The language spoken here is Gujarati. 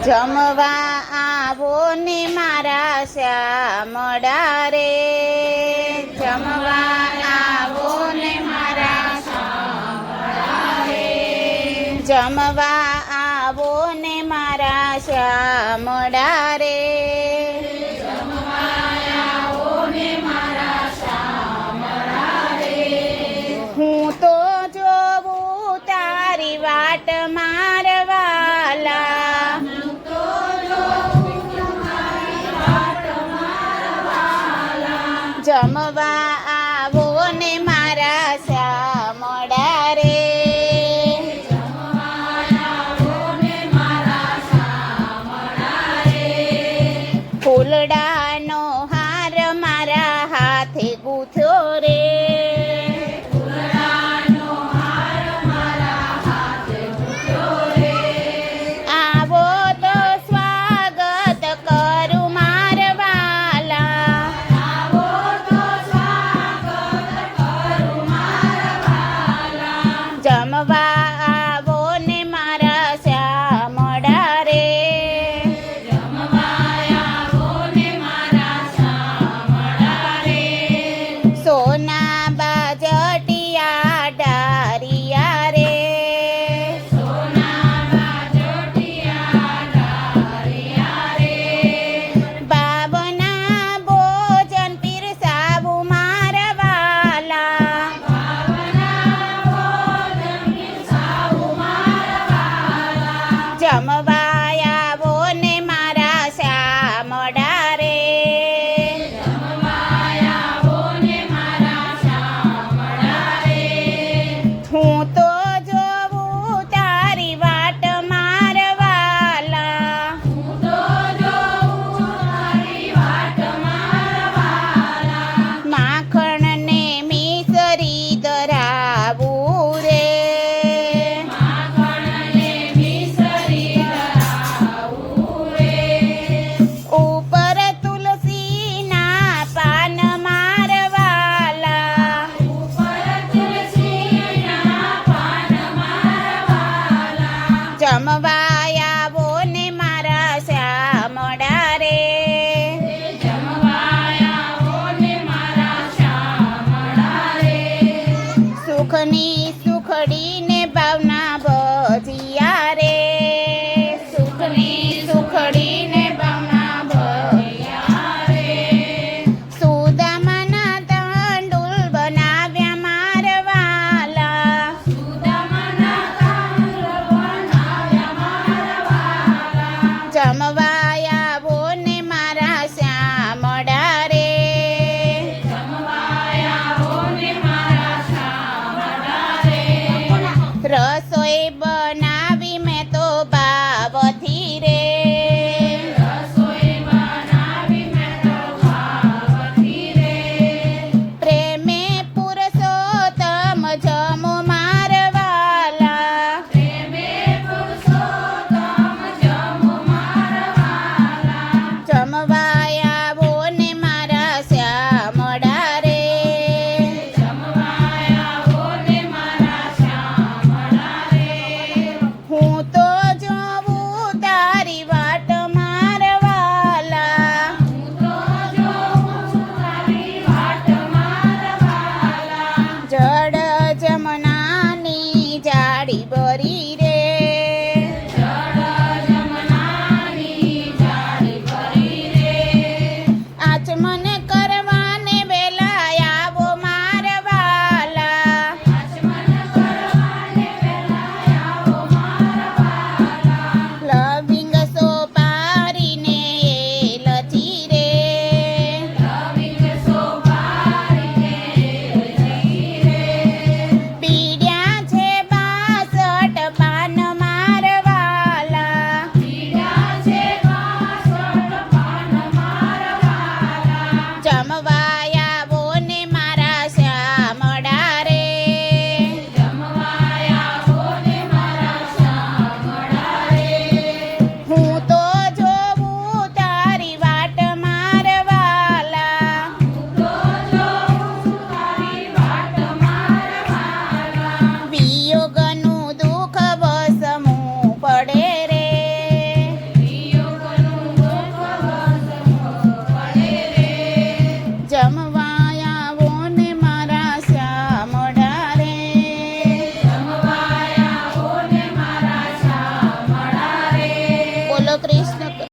જમવા આવો ને મારા શ્યામડા રે. જમવા આવો ને મારા જમવા આવો ને મારા શ્યામડા રે. bye. જમવાયા બોને મારા શ્યામડા રે જમવાયા બોને મારા શ્યામડા રે. સુખની